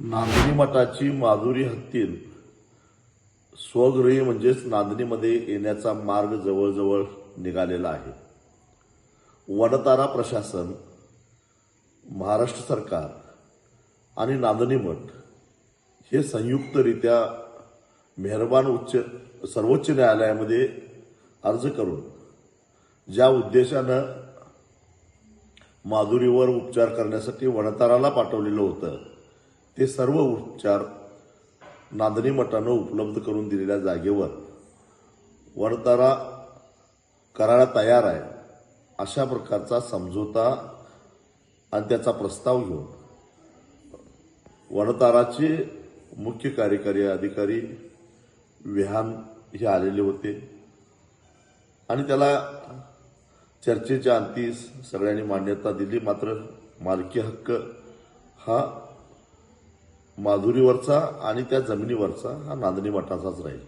नांदणी मठाची माधुरी हत्तीन स्वगृही म्हणजेच नांदणीमध्ये येण्याचा मार्ग जवळजवळ निघालेला आहे. वडतारा प्रशासन महाराष्ट्र सरकार आणि नांदणी मठ हे संयुक्तरित्या मेहरबान उच्च सर्वोच्च न्यायालयामध्ये अर्ज करून ज्या उद्देशानं माधुरीवर उपचार करण्यासाठी वडताराला पाठवलेलं होतं ते सर्व उपचार नांदणी मठानं उपलब्ध करून दिलेल्या जागेवर वरतारा करायला तयार आहे अशा प्रकारचा समझोता आणि त्याचा प्रस्ताव घेऊन वडताराचे मुख्य कार्यकारी अधिकारी विहान हे आलेले होते. आणि त्याला चर्चेच्या अंती सगळ्यांनी मान्यता दिली मात्र मालकी हक्क हा माधुरीवरचा आणि त्या जमिनीवरचा हा नांदणी मठाचाच राहील.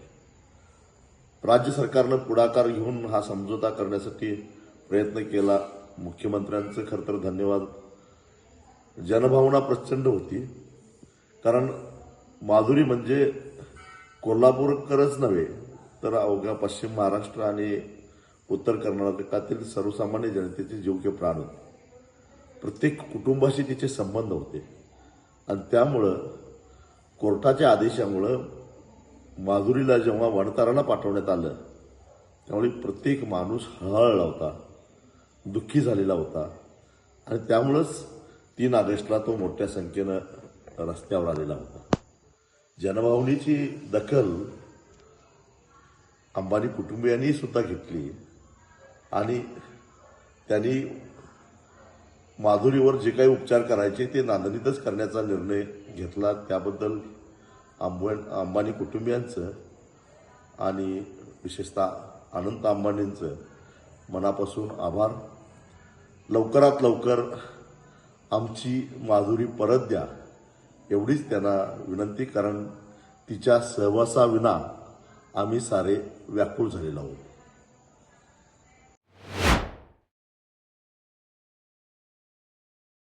राज्य सरकारनं पुढाकार घेऊन हा समझोता करण्यासाठी प्रयत्न केला. मुख्यमंत्र्यांचं खरं तर धन्यवाद. जनभावना प्रचंड होती. कारण माधुरी म्हणजे कोल्हापूरकरच नव्हे तर अवघ्या पश्चिम महाराष्ट्र आणि उत्तर कर्नाटकातील सर्वसामान्य जनतेचे जीव के प्राण होते. प्रत्येक कुटुंबाशी तिचे संबंध होते. आणि त्यामुळं कोर्टाच्या आदेशामुळं माधुरीला जेव्हा वणताराला पाठवण्यात आलं त्यामुळे प्रत्येक माणूस हळहळला होता दुःखी झालेला होता. आणि त्यामुळंच तीन ऑगस्टला तो मोठ्या संख्येनं रस्त्यावर आलेला होता. जनभावनेची दखल अंबानी कुटुंबियांनी सुद्धा घेतली आणि त्यांनी माधुरीवर जे काही उपचार करायचे ते नांदणीतच करण्याचा निर्णय घेतला. त्याबद्दल अंब अंबानी कुटुंबियांचं आणि विशेषतः अनंत अंबानींचं मनापासून आभार. लवकरात लवकर आमची माधुरी परत द्या एवढीच त्यांना विनंती कारण तिच्या सहवासाविना आम्ही सारे व्याकुळ झालेलो आहोत.